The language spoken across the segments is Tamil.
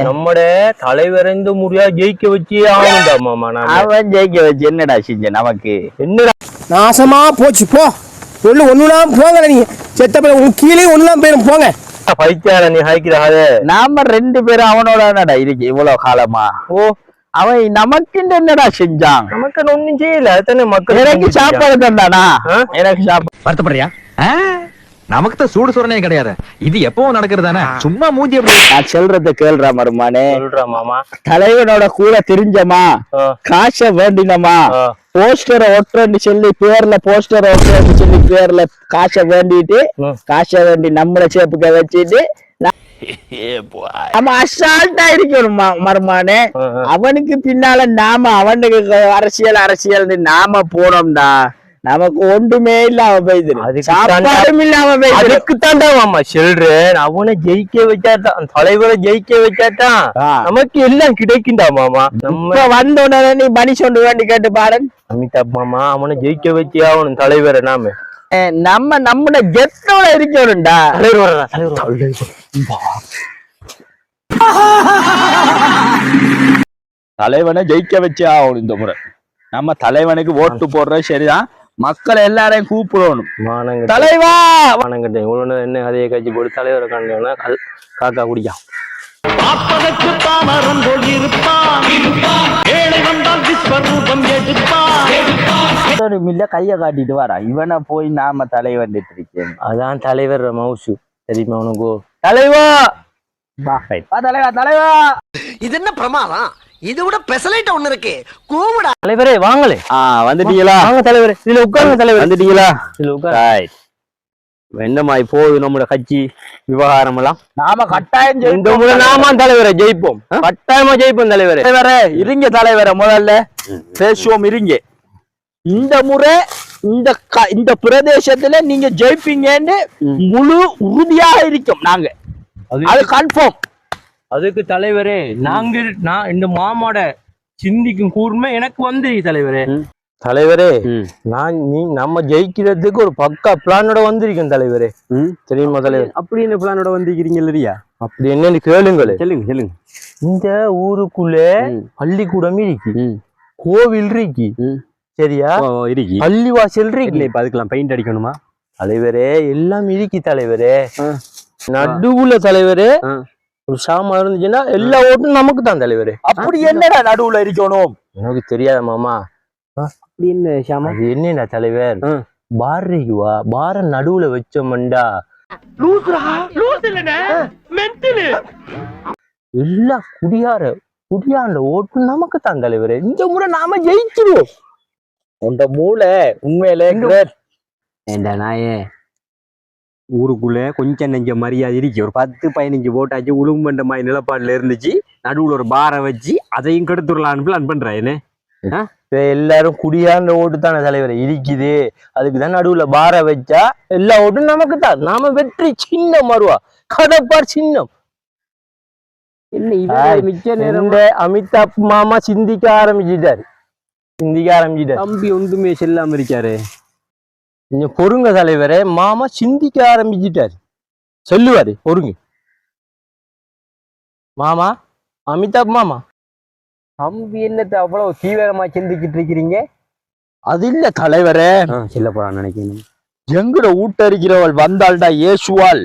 நம்முடைய தலைவரைந்து முடியா ஜெயிக்க வச்சே ஆகணும்டா மாமா நான். அவன் ஜெயிக்க வச்சு என்னடா செஞ்ச நமக்கு? என்னடா? நாசமா போச்சு போ. ஒண்ணு ஒண்ணுலாம் போங்க நீங்க செத்த பிள்ளை உங்க கீழே ஒண்ணுலாம் போயிடும் போங்க. பைத்தியார நீ ஹைக்கிறாதே நாம ரெண்டு பேரும் அவனோட இருக்கு இவ்வளவு காலமா? ஓ அவன் நமக்கு என்னடா செஞ்சான் நமக்கு ஒண்ணும் செய்யல மக்கள் எனக்கு சாப்பாடு தந்தானா? எனக்கு சாப்பாடு வருத்தப்படுறியா நமக்கு தான் சூடு சுரணே கிடையாது இது எப்பவும் நடக்கிறது தானே சும்மா மூஞ்சி எப்படி நான் சொல்றத கேள்றா மருமானே மாமா தலைவனோட கூட தெரிஞ்சமா காசை வேண்டினமா. போஸ்டரை ஒட்டுறன்னு சொல்லி பேர்ல போஸ்டர் ஒட்டுறன்னு சொல்லி பேர்ல காசை வேண்டிட்டு. காசை வேண்டி நம்மள சேப்புக்க வச்சுட்டு நம்ம அசால்ட்டா இருக்கணும் மருமானே. அவனுக்கு பின்னால நாம அவனுக்கு அரசியல் அரசியல் நாம போனோம்டா. நமக்கு ஒன்றுமே இல்லாம போயிடுது அதுக்கு சாப்பாடும் இல்லாம போயிடுது அதுக்கு தாண்டா மாமா சொல்றேன் அவனை ஜெயிக்க வச்சாதான் அந்த தலைவரை ஜெயிக்க வச்சாதான் ஆ. நமக்கு எல்லாம் கிடைக்கும்டா மாமா. நம்ம வந்த உடனே நீ பனி சொண்டு வேண்டி கேட்டு பாரு அமிதாப் மாமா அவனை ஜெயிக்க வச்சே ஆகணும் தலைவரை நாம? நம்ம நம்மட கெத்தோட இருக்கணும்டா. தலைவனை ஜெயிக்க வச்சே ஆகணும் இந்த முறை. நம்ம தலைவனுக்கு ஓட்டு போடுறது சரிதான். மக்கள் எல்லாரையும் கூப்பிடணும். தலைவா! இவ்வளவு நேரம் என்ன கதையை கட்சி போட்டு தலைவரை கண்டோன்னா கல் காக்கா குடிக்கான் பார்ப்பதற்கு பாமரன் போல் இருப்பான். ஏழை வந்தால் விஸ்வரூபம் எடுப்பான். ஒரு மில்ல கைய காட்டிட்டு வாரா இவனை போய் நாம தலைவன் இருக்கேன் அதான் தலைவர் மவுசு தெரியுமா உனக்கு? தலைவா! தலைவா தலைவா! இது என்ன பிரமாதம்? இது விட பெசலைட் ஒண்ணு இருக்கு. கூவிடா. தலைவரே வாங்களே. ஆ வந்துட்டீங்களா? வாங்க தலைவர். இதுல உட்காருங்க தலைவர். வந்துட்டீங்களா? இதுல உட்காரு என்னமாய் போகுது நம்மளோட கட்சி விவகாரம் எல்லாம் நாம கட்டாயம் இந்த முறை நாம தலைவரை ஜெயிப்போம். கட்டாயமா ஜெயிப்போம் தலைவரே. தலைவரே இருங்க தலைவரே முதல்ல. பேசுவோம் இருங்க. இந்த முறை இந்த க- இந்த பிரதேசத்துல நீங்க ஜெயிப்பீங்கன்னு முழு உறுதியா இருக்கும் நாங்க. அது கன்ஃபார்ம் அதுக்கு தலைவரே நாங்க நான் இந்த மாமாட சிந்திக்கும் கூர்மை எனக்கு வந்து தலைவரே. தலைவரே நான் நீ நம்ம ஜெயிக்கிறதுக்கு ஒரு பக்கா பிளானோட வந்திருக்கேன் தலைவரே. தெரியுமா தலைவர்? அப்படி என்ன பிளானோட வந்திருக்கிறீங்க இல்லையா? அப்படி என்னன்னு கேளுங்களே. சொல்லுங்க சொல்லுங்க. இந்த ஊருக்குள்ள பள்ளிக்கூடம் இருக்கு. கோவில் இருக்கு. சரியா? இருக்கி. பள்ளிவாசல் இருக்கு. இப்ப அதுக்கெல்லாம் பெயிண்ட் அடிக்கணுமா? தலைவரே எல்லாம் இருக்கு தலைவரே. நடுவுல தலைவரே. ஒரு சாமான் இருந்துச்சுன்னா எல்லா ஓட்டும் நமக்கு தான் தலைவரே. அப்படி என்னடா நடுவுல இருக்கணும்? எனக்கு தெரியாத மாமா. அப்படி என்ன ஷாமா? அது என்னடா தலைவர்? ஆ. பார் நடுவுல வச்சோம்டா எல்லா குடியார குடியாண்ட ஓட்டு நமக்கு தான் தலைவரே. இந்த முறை நாம ஜெயிச்சிருவோம். உண்ட மூளை உண்மையிலே. ஏண்டா நாயே? ஊருக்குள்ள கொஞ்சம் நெஞ்ச மரியாதை இருக்கு. ஒரு பத்து பதினஞ்சு போட்டாச்சு உளும்பண்ட மாதிரி நிலப்பாடுல இருந்துச்சு. நடுவுல ஒரு பாரை வச்சு அதையும் கெடுத்துடலான்னு பிளான் பண்றேன் என்ன? எல்லாரும் குடியாண்ட ஓட்டு தானே தலைவரே? இருக்குது அதுக்கு தான் நடுவுல பார வச்சா எல்லா ஓட்டும் நமக்கு தான் நாம வெற்றி சின்னம் வருவா. கடப்பார் சின்னம். அமிதாப் மாமா சிந்திக்க ஆரம்பிச்சிட்டாரு. சிந்திக்க ஆரம்பிச்சிட்டாரு. தம்பி ஒன்றுமே செல்லாம இருக்காரு. கொஞ்சம் பொறுங்க தலைவரே மாமா சிந்திக்க ஆரம்பிச்சிட்டாரு. சொல்லுவாரு பொறுங்க. மாமா அமிதாப் மாமா. தம்பி என்னத்தை அவ்வளவு தீவிரமா சிந்திக்கிட்டு இருக்கிறீங்க? அது இல்ல தலைவரே. செல்ல போறான்னு நினைக்கிறேன். எங்கட ஊட்டறிக்கிறவள் வந்தாள்டா ஏசுவாள்?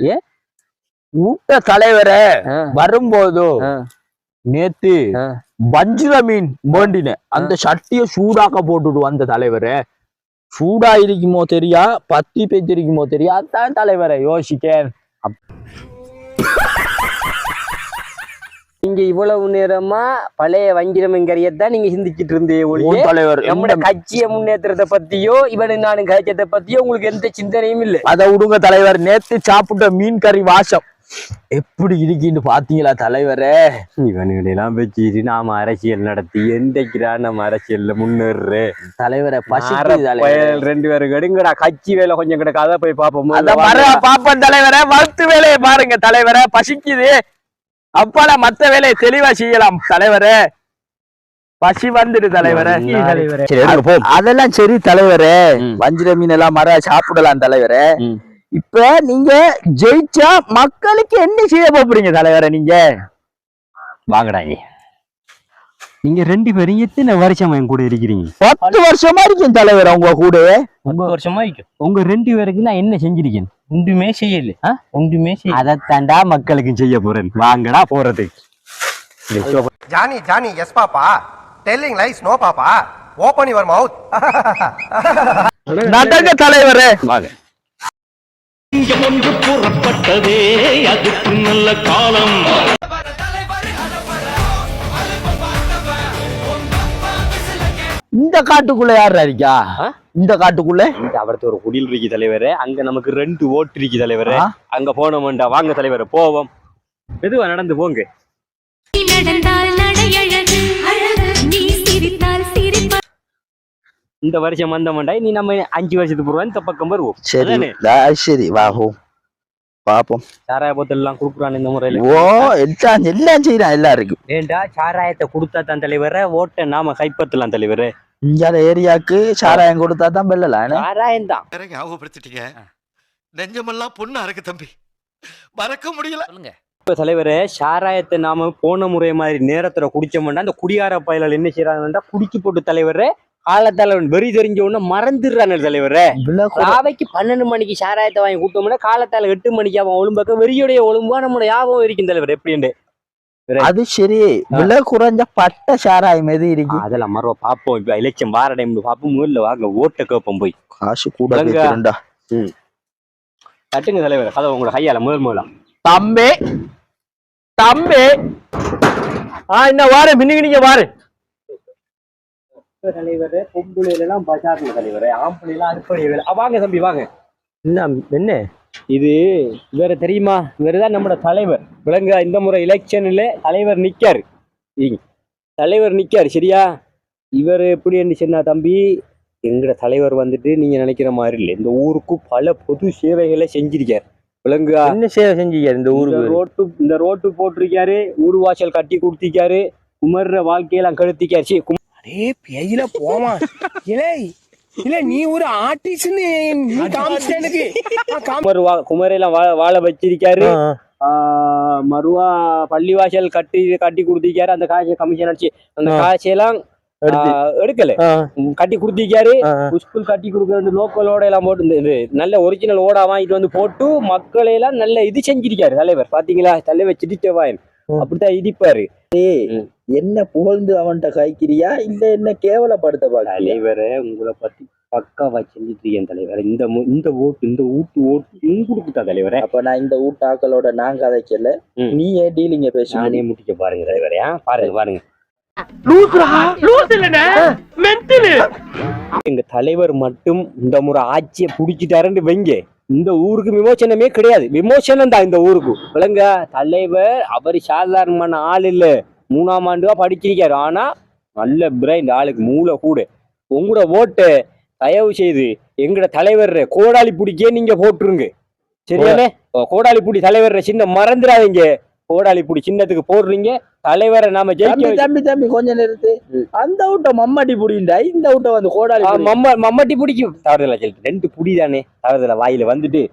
ஊட்ட தலைவரே. வரும்போதோ. நேத்து. வஞ்சிர மீன் வேண்டினேன் அந்த சட்டிய சூடாக்க போட்டுட்டு வந்த தலைவரே. சூடா இருக்குமோ தெரியா? பத்தி பெஞ்சிருக்குமோ தெரியா? அதான் தலைவரே யோசிக்கேன். நீங்க இவ்வளவு நேரமா பழைய வங்கிரமங்கரியத்தான் நீங்க சிந்திச்சிட்டு இருந்தே தலைவர் நம்மட கட்சிய முன்னேற்றத்தை பத்தியோ இவனு நானும் கட்சியத்தை பத்தியோ உங்களுக்கு எந்த சிந்தனையும் இல்ல. அதை விடுங்க தலைவர். நேத்து சாப்பிட்ட மீன் கறி வாசம். எப்படி இருக்குன்னு பாத்தீங்களா தலைவரே? இவனுடையெல்லாம் வச்சுட்டு நாம அரசியல் நடத்தி எந்தைக்கிறா நம்ம அரசியல்ல முன்னேறு தலைவரை ரெண்டு பேரும் கடுங்கடா கட்சி வேலை கொஞ்சம் கிடக்கு அதை போய் பாப்போம் அத மர பாப்பன் தலைவரே வளர்த்து வேலையை பாருங்க தலைவரே பசிக்குது. அப்பால மத்த வேலையை தெளிவா செய்யலாம் தலைவரே. பசி வந்துடு தலைவரே. அதெல்லாம் சரி தலைவரே. வஞ்சிர மீன் எல்லாம் மர சாப்பிடலாம் தலைவரே. இப்ப நீங்க ஜெயிச்சா மக்களுக்கு என்ன செய்ய போறீங்க தலைவரே நீங்க? வாங்கடாங்க நீங்க ரெண்டு பேரும் எத்தனை வருஷம் என் கூட இருக்கிறீங்க? பத்து வருஷமா இருக்கும் தலைவர் உங்க கூட. பத்து வருஷமா இருக்கும் உங்க ரெண்டு பேருக்கு நான் என்ன செஞ்சிருக்கேன்? ஒன்றுமே செய்யல? ஒன்றுமே செய்யல. அதைத்தாண்டா மக்களுக்கு செய்ய போறேன். வாங்கடா போறது. Johnny Johnny yes papa. Telling lies no papa. Open your mouth நடங்க தலைவரே. வாங்க. இங்கம் ஒன்று புறப்பட்டதே அதுக்கு நல்ல காலம். இந்த காட்டுக்குள்ள யார் இருக்கா? இந்த காட்டுக்குள்ள? இந்த அவரத்து ஒரு குடில் இருக்கு தலைவரே. அங்க நமக்கு ரெண்டு ஓட்டு இருக்கு தலைவரே? அங்க போனோம்டா. வாங்க தலைவரே போவோம். மெதுவா நடந்து போங்க. நீ நடந்தால் நடையழகு அழகு. நீ சிரித்தால் சிரிப்பு. இந்த வருஷம் வந்தோம்டா. நீ நம்ம அஞ்சு வருஷத்துக்கு போடுவோம் இந்த பக்கம் வருவோம். சரி சரி வாஹோ பாப்போம். சாராய போத்தல் எல்லாம் கொடுக்குறான் இந்த முறையில. ஓ எல்லாம் எல்லாம் செய்யறான் எல்லாருக்கும். ஏண்டா சாராயத்தை கொடுத்தா தான் தலைவரே ஓட்டை நாம கைப்பற்றலாம் தலைவரே. இந்த ஏரியாக்கு சாராயம் கொடுத்தா தான் என்ன? சாராயம் தான். ஞாபகப்படுத்திட்டீங்க. நெஞ்சமெல்லாம் பொண்ணா இருக்கு தம்பி. மறக்க முடியல. இப்ப தலைவரே சாராயத்தை நாம போன முறை மாதிரி நேரத்துல குடிச்சோம்னா அந்த குடியார பயலால் என்ன செய்யறாங்கன்னா குடிச்சு போட்டு தலைவரே காலத்தலைவன் வெறி தெரிஞ்ச உடனே மறந்துடுறானே தலைவரே. ராவைக்கு பன்னெண்டு மணிக்கு சாராயத்தை வாங்கி கூட்டோம்னா காலத்தால எட்டு மணிக்கு அவன் ஒழும்பாக்க வெறியுடைய ஒழும்பா நம்மளோட ஞாபகம் இருக்கும் தலைவர் எப்படின்னு. அது சரி. விலை குறைஞ்ச பட்ட சாராயம் எது இருக்கு. அதெல்லாம் மறுவ பாப்போம். இப்ப எலெக்ஷன் வார டைம் பாப்போம். முதல்ல வாங்க ஓட்ட கேப்போம் போய். காசு கூட. தட்டுங்க தலைவர். கதை உங்களோட கையால முதல் முதலாம் தம்பி. தம்பி. ஆ என்ன வாரு. மின்னுக்கு நீங்க வாரு. தலைவர் பொம்புளையில எல்லாம் பஜார்ல தலைவர். ஆம்பளை எல்லாம் அறுப்படை வேலை அ, வாங்க தம்பி வாங்க. என்ன என்ன? இது வேற தெரியுமா? இவர்தான் நம்மளோட தலைவர். விளங்க இந்த முறை எலெக்ஷன்ல தலைவர் நிக்காரு. தலைவர் நிக்காரு சரியா? இவர் எப்படி என்ன சொன்னா தம்பி எங்கட தலைவர் வந்துட்டு நீங்க நினைக்கிற மாதிரி இல்லை. இந்த ஊருக்கு பல பொது சேவைகளை செஞ்சிருக்காரு. விளங்குா. என்ன சேவை செஞ்சீங்க இந்த ஊருக்கு? ரோட்டு இந்த ரோட்டு போட்டிருக்காரு ஊடு வாசல் கட்டி கொடுத்திருக்காரு குமர்ற வாழ்க்கையெல்லாம் கெடுத்திக்காரு சீ, கும- அடே பேயில போமா இல்லை இல்ல நீ ஒரு ஆர்டிஸ்ட்னு நீ காமிச்சிட்ட எனக்கு. ஆ, காமி- குமர் வா குமரையெல்லாம் வாழ வச்சிருக்காரு. மறுவா பள்ளிவாசல் கட்டி கட்டி கொடுத்திருக்காரு. அந்த காசை கமிஷன் அடிச்சு. அந்த. காசையெல்லாம் எடுக்கல. கட்டி கொடுத்திருக்காரு. ஸ்கூல் கட்டி கொடுக்குற லோக்கல் ஓட எல்லாம் போட்டு இந்த நல்ல ஒரிஜினல் ஓடா வாங்கிட்டு வந்து போட்டு மக்களை எல்லாம் நல்ல இது செஞ்சிருக்காரு தலைவர். பாத்தீங்களா? தலைவர் சிரிச்சவாயன். அப்படித்தான் இடிப்பாரு. என்ன புகழ்ந்து அவன்கிட்ட காய்க்கிறியா? இல்ல என்ன கேவலப்படுத்த பாக்கலையா தலைவரை உங்களை பத்தி பக்காவா செஞ்சுட்டு இருக்கேன் தலைவர். இந்த இந்த ஓட்டு இந்த ஊட்டு ஓட்டு தான் தலைவரே? அப்ப நான் இந்த ஊட்டாக்களோட நான் கதைக்கல ம். நீ ஏன் டீலிங்க பேச நானே முட்டிக்க பாருங்க தலைவரே? பாருங்க பாருங்க. எங்க தலைவர் மட்டும் இந்த முறை ஆட்சியை புடிச்சிட்டாருன்னு வைங்க. இந்த ஊருக்கு விமோசனமே கிடையாது. விமோசனம் தான் இந்த ஊருக்கு. விளங்க தலைவர் அவர் சாதாரணமான ஆள் இல்ல. மூணாம் ஆண்டுவா படிச்சிருக்காரு. ஆனா நல்ல பிரைன் ஆளுக்கு மூளை கூட. உங்களோட ஓட்டை தயவு செய்து எங்கட தலைவர் கோடாலி பிடிக்கே நீங்க போட்டுருங்க. சரியானே கோடாலி புடி தலைவர் சின்ன மறந்துடாதீங்க. கோடாலி புடி சின்னத்துக்கு போடுறீங்க. தலைவரை நாம ஜெயிக்க தம்பி தம்பி கொஞ்சம் நிறுத்து அந்த ஊட்ட மம்மாடி புடிண்டா இந்த ஊட்ட வந்து கோடாலி. மம்ம மம்மட்டி பிடிக்கும் தவறுதல சொல்லிட்டு ரெண்டு புடி தானே தவறுதல வாயில வந்துட்டு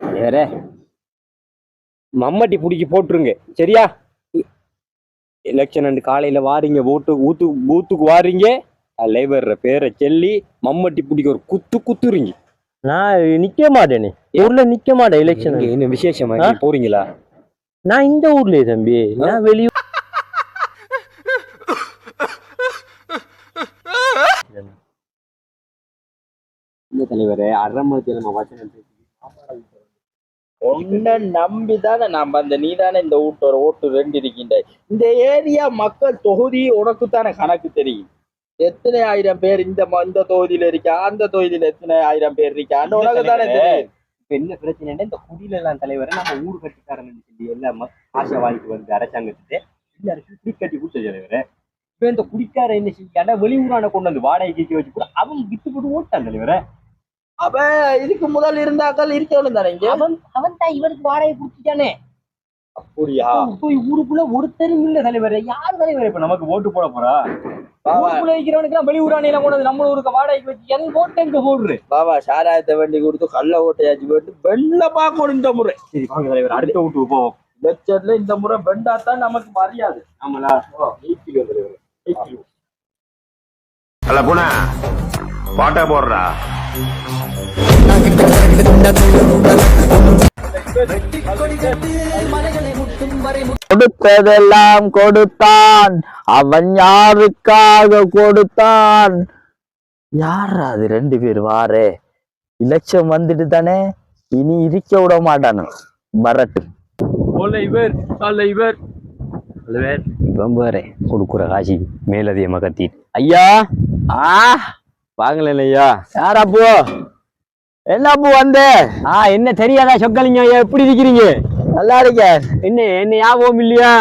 வேற மம்மட்டி பிடிக்கி போட்டுருங்க. சரியா? எலெக்ஷன் அண்டு காலையில வாரீங்க ஓட்டு ஊத்து பூத்துக்கு வாரீங்க. லேபர் பேரை சொல்லி மம்மட்டி பிடிக்க ஒரு குத்து குத்துறீங்க. நான் நிக்க மாட்டேனே ஊர்ல நிக்க மாட்டேன் எலெக்ஷன் என்ன விசேஷமா போறீங்களா? நான் இந்த ஊர்லயே தம்பி. நான் வெளியூர் தலைவரே? மணி நம்ம வசனம் உன்னை நம்பிதானே நான் வந்த நீ தானே இந்த ஊட்டோட ஓட்டு ரெண்டு இருக்கின்ற இந்த ஏரியா மக்கள் தொகுதி உனக்கு தானே கணக்கு தெரியும். எத்தனை ஆயிரம் பேர் இந்த இந்த தொகுதியில இருக்கா? அந்த தொகுதியில எத்தனை ஆயிரம் பேர் இருக்கா? அந்த உனக்கு தானே தெரியும். இப்ப என்ன பிரச்சனைன்னா இந்த குடியில எல்லாம் தலைவரை நம்ம ஊர் கட்டிக்காரன் சொல்லி எல்லாம் ஆசை வாங்கிட்டு வந்து அரசாங்கத்துக்கு எல்லாருக்கும் குடி கட்டி கொடுத்த தலைவரை. இப்ப இந்த குடிக்கார என்ன செஞ்சாண்டா வெளியூரான கொண்டு வந்து வாடகைக்கு வச்சு கூட அவன் வித்து போட்டு ஓட்டான் தலைவரை. அப்ப இதுக்கு முதல் இருந்தாக்கள் இருக்கணும் தானே இங்க? அவன் அவன் தான் இவனுக்கு வாடகை கொடுத்துட்டானே. அப்படியா? இப்போ ஊருக்குள்ள ஒருத்தரும் இல்ல தலைவரே யார் தலைவர் இப்ப நமக்கு ஓட்டு போட போறா? ஊருக்குள்ள இருக்கிறவனுக்கு வெளியூரானையில போனது. நம்ம ஊருக்கு வாடகைக்கு வச்சு எங்க ஓட்டு எங்க போடுற பாபா சாராயத்தை வண்டி கொடுத்து கள்ள ஓட்டையாச்சு போட்டு வெள்ள பார்க்கணும் இந்த முறை. சரி வாங்க தலைவர் அடுத்த வீட்டுக்கு போவோம். இந்த முறை வெண்டாத்தான் நமக்கு மரியாதை. ஆமலா அல்ல புனா பாட்டா போடுறா. கொடுத்ததெல்லாம் கொடுத்தான். அவன் யாருக்காக கொடுத்தான்? யார் அது? ரெண்டு பேர் வாரே. இலட்சம் வந்துட்டு தானே இனி இருக்க விட மாட்டானு. வரட்டு. வேற. கொடுக்குற காசி மேலதிகமா கத்தி ஐயா. ஆ. வாங்கல ஐயா. யார் அப்போ என்ன அப்போ வந்த? ஆ என்ன தெரியாதா சொக்கலிங்க? எப்படி இருக்கிறீங்க? நல்லா இருக்கேன் என்ன என்ன ஞாபகம் இல்லையா?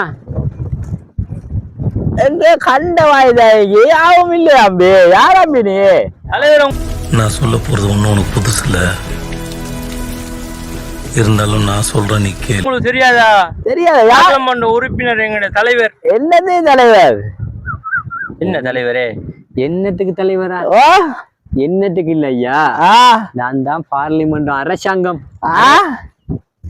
என்று கண்ட வாய்தாயகி யாவும் இல்லையா அம்பி? யார் அம்பி நீ? தலைவர் நான் சொல்ல போறது ஒன்றும் உனக்கு புதுசு இல்ல. இருந்தாலும் நான் சொல்றேன் நீ கேளு. உங்களுக்கு தெரியாதா? தெரியாத? யார் பாராளுமன்ற உறுப்பினர் எங்களுடைய தலைவர். என்னது தலைவர்? என்ன தலைவரே? என்னத்துக்கு தலைவரா? ஓ என்னத்துக்கு இல்ல ஐயா? நான் தான் பார்லிமெண்ட் அரசாங்கம்.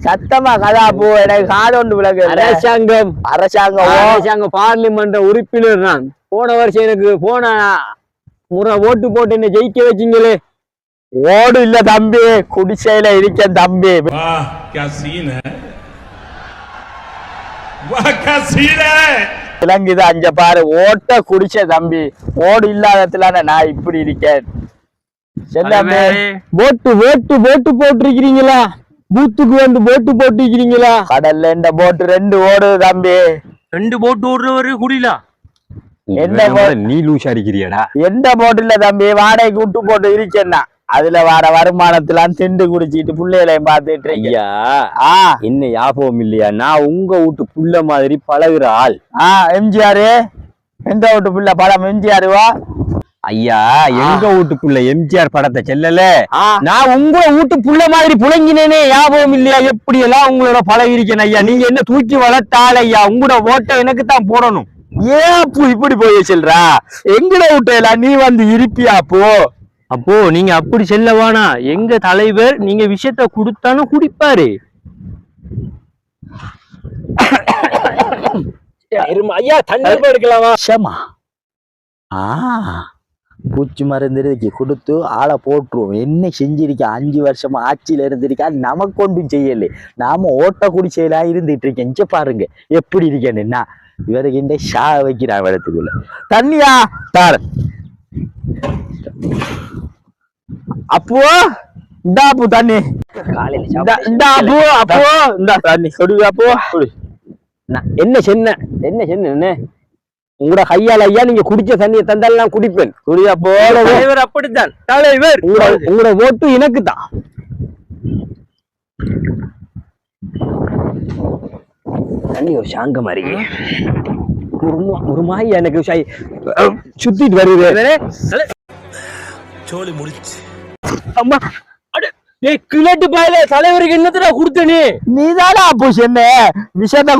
சத்தமா கதா பூ எனக்கு காடு ஒன்று விளக்கு அரசாங்கம். அரசாங்கம். அரசாங்கம் பார்லிமெண்ட் உறுப்பினர் நான். போன வருஷம் எனக்கு போன முறை ஓட்டு போட்டு என்ன ஜெயிக்க வச்சிங்களே. ஓடு இல்ல தம்பி. குடிசையில இருக்க தம்பி. விளங்குது அஞ்ச பாரு. ஓட்ட குடிச்ச தம்பி. ஓடு இல்லாததுலான நான் இப்படி இருக்கேன். ஓட்டு ஓட்டு ஓட்டு போட்டிருக்கிறீங்களா? பூத்துக்கு வந்து ஓட்டு போட்டிருக்கிறீங்களா? கடல்ல இந்த போட்டு ரெண்டு ஓடுது தம்பி. ரெண்டு போட்டு ஓடுறவரு குடிலா நீ லூசா இருக்கிறியடா எந்த போட்டுல தம்பி? வாடகைக்கு விட்டு போட்டு இருக்கேன்னா அதுல வர வருமானத்தெல்லாம் திண்டு குடிச்சிட்டு பிள்ளைகளையும் பார்த்துட்டு ஐயா என்ன ஞாபகம் இல்லையா? நான் உங்க வீட்டு புள்ள மாதிரி பழகுற ஆள். ஆ எம்ஜிஆர். எந்த வீட்டு பிள்ளை படம் எம்ஜிஆர் வா ஐயா எங்க வீட்டு புள்ள எம்ஜிஆர் படத்தை செல்லல? நான் உங்க வீட்டு புள்ள மாதிரி புழங்கினேனே ஞாபகம் இல்லையா? எப்படி எல்லாம் உங்களோட பழகிருக்கேன் ஐயா? நீங்க என்ன தூக்கி வளர்த்தாள் ஐயா? உங்களோட ஓட்டை எனக்கு தான் போடணும். ஏன் அப்போ இப்படி போய் சொல்றா? எங்கட விட்டல நீ வந்து இருப்பியா அப்போ? அப்போ நீங்க அப்படி செல்ல வேணா. எங்க தலைவர் நீங்க விஷயத்த கொடுத்தாலும் குடிப்பாரு. ஐயா தண்ணி எடுக்கலாமா? ஆ. பூச்சி மருந்து இருக்கு கொடுத்து ஆளை போட்டுருவோம். என்ன செஞ்சிருக்க? அஞ்சு வருஷமா ஆட்சியில இருந்திருக்கா? நமக்கு ஒன்றும் செய்யல. நாம ஓட்ட குடிசையிலா இருந்துட்டு இருக்கேன். இங்க பாருங்க எப்படி இருக்கேன்னு. என்ன? இவருக்கு இந்த ஷா வைக்கிறான் இடத்துக்குள்ள தண்ணியா? தார. அப்போ இந்தா அப்பு தண்ணி. காலையில இந்தா- அப்பு அப்போ இந்த. தண்ணி. குடி அப்போ. என்ன சென்ன? என்ன சென்ன? உங்களோட கையால ஐயா நீங்க குடிச்ச தண்ணியை தந்தாலும் நான் குடிப்பேன். குடி அப்போ தலைவர் அப்படித்தான். தலைவர். உங்களோட ஓட்டு எனக்கு தான் தண்ணி ஒரு சாங்கமா இருக்கு ஒரு மா- ஒரு மாய் எனக்கு சுத்திட்டு வருது. சோழி முடிச்சு அம்மா ஏய் கிழட்டு தலைவருக்கு என்னத்துல கொடுத்த நீ? நீ தானே அப்பூஸ் என்ன விஷத்தை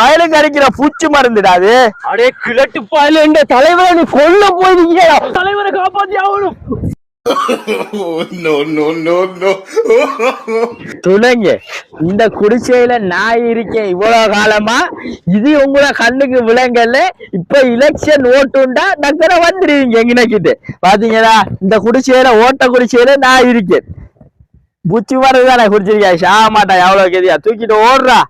வயலுக்கு அடிக்கிற பூச்சி மருந்துடாது அடே கிழட்டு பாயில தலைவரை நீ கொல்ல தலைவரை காப்பாத்தி துணைங்க இந்த குடிசையில நான் இருக்கேன் இவ்வளவு காலமா. இது உங்கள கண்ணுக்கு விளங்கல. இப்ப எலெக்ஷன் ஓட்டுண்டா டக்குற வந்துருவீங்க எங்கன்னு கிட்ட பாத்தீங்களா? இந்த குடிசையில ஓட்ட குடிசையில நான் இருக்கேன். புச்சி மருந்து தானே குடிச்சிருக்கேன் சாக மாட்டேன் எவ்வளவு கெதியா? தூக்கிட்டு ஓடுறா.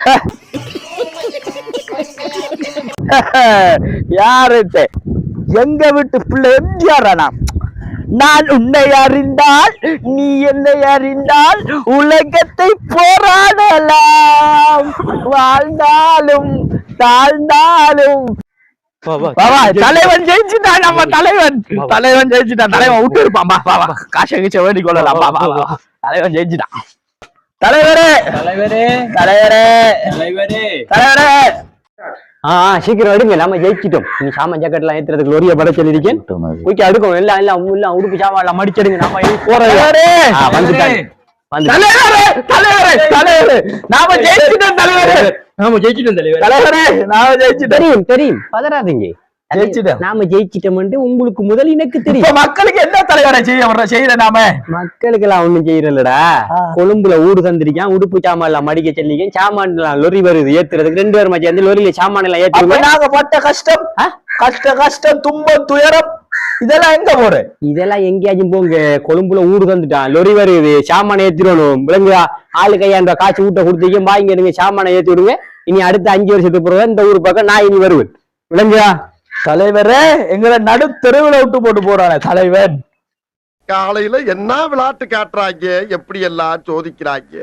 யாரு எங்க வீட்டு பிள்ளை எம்ஜிஆர் நான்? நான் உன்னை அறிந்தால் நீ என்னை அறிந்தால் உலகத்தை போராடலாம். வாழ்ந்தாலும் தாழ்ந்தாலும் தலைவன் ஜெயிச்சுட்டான் நம்ம தலைவன். தலைவன் ஜெயிச்சுட்டான் தலைவன் விட்டு இருப்பான் பா பாபா காசை கீச்ச வேண்டி கொள்ளலாம். பா பா பா. தலைவன் ஜெயிச்சுட்டான். தலைவரே. தலைவரே. தலைவரே. தலைவரே. தலைவரே. ஆ ஆ, சீக்கிரம் எடுங்க. நம்ம ஜெயிச்சிட்டோம். நீ சாமான் ஜாக்கெட்லாம் ஏத்துறதுக்கு லொரிய பட சொல்லியிருக்கேன். ஓகே அடுக்கும். எல்லாம் உடுப்பு சாமான் எல்லாம் மடிச்செடுங்க நாம இனி போறது வந்துட்டாங்க. வந்து தலைவரே தலைவரே தலைவரே. நாம ஜெயிச்சிட்டோம் தலைவரே. நாம ஜெயிச்சிட்டோம் தலைவர். தலைவரே நாம ஜெயிச்சிட்டோம். தெரியும் தெரியும். பதறாதீங்க. ஜெயிச்சிட்டோம். நாம ஜெயிச்சிட்டோம் உங்களுக்கு முதல் எனக்கு இப்ப தெரியும் மக்களுக்கு என்ன தலைவரை செய்ய செய்யற நாம? மக்களுக்கு எல்லாம் ஒண்ணும் செய்யறல்லடா. கொழும்புல ஊடு தந்திருக்கான் உடுப்பு சாமான் எல்லாம் மடிக்க சொல்லிக்கேன் சாமான் எல்லாம் லொரி வருது ஏத்துறதுக்கு. ரெண்டு பேரும் சேர்ந்து லொரியில சாமான் எல்லாம் ஏத்துருவேன் நாங்க பட்ட கஷ்டம் கஷ்ட கஷ்டம் துன்பம் துயரம் இதெல்லாம் எங்க போற? இதெல்லாம் எங்கேயாச்சும் போங்க. கொழும்புல ஊடு தந்துட்டான் லொரி வருது. சாமானை ஏத்திடணும் விலங்கு ஆளு கையாண்ட காசு ஊட்ட கொடுத்தீங்க வாங்கி நீங்க சாமானை ஏத்தி விடுங்க. இனி அடுத்த அஞ்சு வருஷத்துக்கு பிறகு இந்த ஊர் பக்கம் நான் இனி வருவேன். விளங்குதா தலைவரே எங்களை நடு தெருவுல விட்டு போட்டு போறானே தலைவன். காலையில என்ன விளையாட்டு காட்டுறாங்க? எப்படி எல்லாம் சோதிக்கிறாங்க?